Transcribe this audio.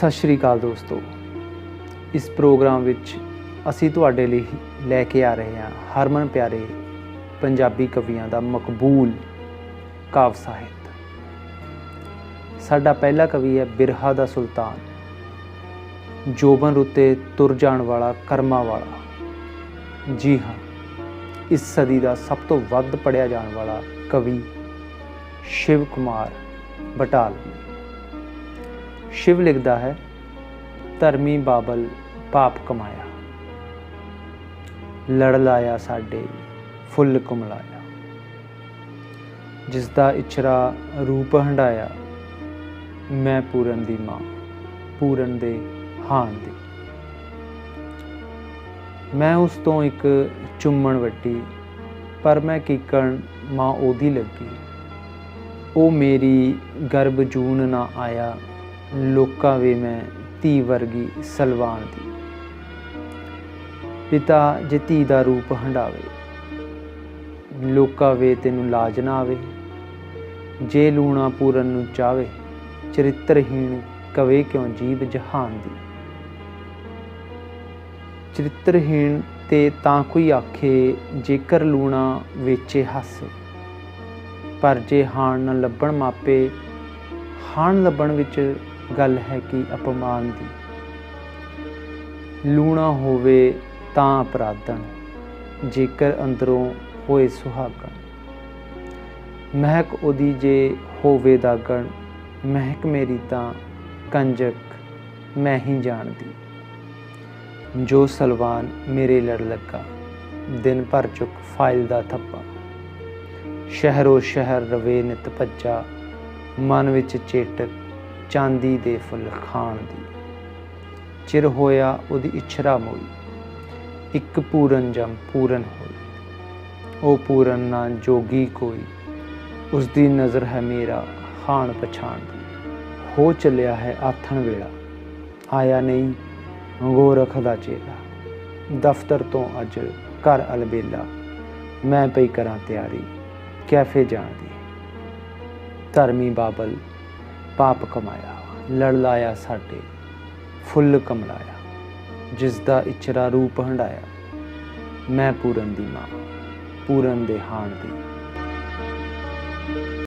ਸਤਿ ਸ਼੍ਰੀ ਅਕਾਲ ਦੋਸਤੋ। ਇਸ ਪ੍ਰੋਗਰਾਮ ਵਿੱਚ ਅਸੀਂ ਤੁਹਾਡੇ ਲਈ ਲੈ ਕੇ ਆ ਰਹੇ ਹਾਂ ਹਰਮਨ ਪਿਆਰੇ ਪੰਜਾਬੀ ਕਵੀਆਂ ਦਾ ਮਕਬੂਲ ਕਾਵ ਸਾਹਿਤ। ਸਾਡਾ ਪਹਿਲਾ ਕਵੀ ਹੈ ਬਿਰਹਾ ਦਾ ਸੁਲਤਾਨ। ਜੋਬਨ ਰੁੱਤੇ ਤੁਰ ਜਾਣ ਵਾਲਾ ਕਰਮਾ ਵਾਲਾ। ਜੀ ਹਾਂ, ਇਸ ਸਦੀ ਦਾ ਸਭ ਤੋਂ ਵੱਧ ਪੜਿਆ ਜਾਣ ਵਾਲਾ ਕਵੀ ਸ਼ਿਵ ਕੁਮਾਰ ਬਟਾਲਵੀ। ਸ਼ਿਵ ਲਿਖਦਾ ਹੈ, ਧਰਮੀ ਬਾਬਲ ਪਾਪ ਕਮਾਇਆ। ਲੜ ਲਾਇਆ ਸਾਡੇ, ਫੁੱਲ ਕੁਮਲਾਇਆ। ਜਿਸ ਦਾ ਇਚਰਾ ਰੂਪ ਹੰਡਾਇਆ ਮੈਂ ਪੂਰਨ ਦੀ ਮਾਂ, ਪੂਰਨ ਦੇ ਹਾਨ ਦੀ। ਮੈਂ ਉਸ ਤੋਂ ਇੱਕ ਚੁੰਮਣ ਵੱਟੀ, ਪਰ ਮੈਂ ਕੀਕਣ ਮਾਂ ਉਹਦੀ ਲੱਗੀ। ਉਹ ਮੇਰੀ ਗਰਭ ਜੂਨ ਨਾ ਆਇਆ ਲੋਕਾਂ ਵੇ ਮੈਂ ਧੀ ਵਰਗੀ ਸਲਵਾਨ ਦੀ। ਪਿਤਾ ਜੇ ਧੀ ਦਾ ਰੂਪ ਹੰਡਾਵੇ ਲੋਕਾਂ ਵੇ ਤੈਨੂੰ ਲਾਜ ਨਾ ਆਵੇ। ਜੇ ਲੂਣਾ ਪੂਰਨ ਨੂੰ ਚਾਵੇ, ਚਰਿੱਤਰਹੀਣ ਕਵੇ ਕਿਉਂ ਜੀਵ ਜਹਾਨ ਦੀ। ਚਰਿੱਤਰਹੀਣ ਤੇ ਤਾਂ ਕੋਈ ਆਖੇ, ਜੇਕਰ ਲੂਣਾ ਵੇਚੇ ਹੱਸ, ਪਰ ਜੇ ਹਾਣ ਨਾ ਲੱਭਣ ਮਾਪੇ, ਹਾਣ ਲੱਭਣ ਵਿੱਚ ਗੱਲ ਹੈ ਕਿ ਅਪਮਾਨ ਦੀ। ਲੂਣਾ ਹੋਵੇ ਤਾਂ ਅਪਰਾਧਨ, ਜੇਕਰ ਅੰਦਰੋਂ ਹੋਏ ਸੁਹਾਗਣ। ਮਹਿਕ ਉਹਦੀ ਜੇ ਹੋਵੇ ਦਾਗਣ ਮਹਿਕ ਮੇਰੀ ਤਾਂ ਕੰਜਕ ਮੈਂ ਹੀ ਜਾਣਦੀ। ਜੋ ਸਲਵਾਨ ਮੇਰੇ ਲੜ ਲੱਗਾ, ਦਿਨ ਭਰ ਚੁੱਕ ਫਾਈਲ ਦਾ ਥੱਪਾ। ਸ਼ਹਿਰੋ ਸ਼ਹਿਰ ਰਵੇ ਨਿਤ ਭੱਜਾ, ਮਨ ਵਿੱਚ ਚੇਟਕ ਚਾਂਦੀ ਦੇ ਫੁੱਲ ਖਾਣ ਦੀ। ਚਿਰ ਹੋਇਆ ਉਹਦੀ ਇਛਰਾ ਮੋਈ। ਇੱਕ ਪੂਰਨ ਜਮ ਪੂਰਨ ਹੋਈ। ਉਹ ਪੂਰਨ ਨਾ ਜੋਗੀ ਕੋਈ। ਉਸ ਦੀ ਨਜ਼ਰ ਹੈ ਮੇਰਾ ਖਾਣ ਪਛਾਣ ਦੀ। ਹੋ ਚੱਲਿਆ ਹੈ ਆਥਣ ਵੇਲਾ। ਆਇਆ ਨਹੀਂ ਗੋਰਖ ਦਾ ਚੇਲਾ। ਦਫ਼ਤਰ ਤੋਂ ਅੱਜ ਘਰ ਅਲਬੇਲਾ। ਮੈਂ ਪਈ ਕਰਾਂ ਤਿਆਰੀ। ਕੈਫੇ ਜਾਣ ਦੀ। ਧਰਮੀ ਬਾਬਲ ਪਾਪ ਕਮਾਇਆ ਲੜਲਾਇਆ ਸਾਡੇ, ਫੁੱਲ ਕਮਲਾਇਆ ਜਿਸ ਦਾ ਇਚਰਾ ਰੂਪ ਹੰਡਾਇਆ। ਮੈਂ ਪੂਰਨ ਦੀ ਮਾਂ, ਪੂਰਨ ਦੇ ਹਾਣ ਦੀ।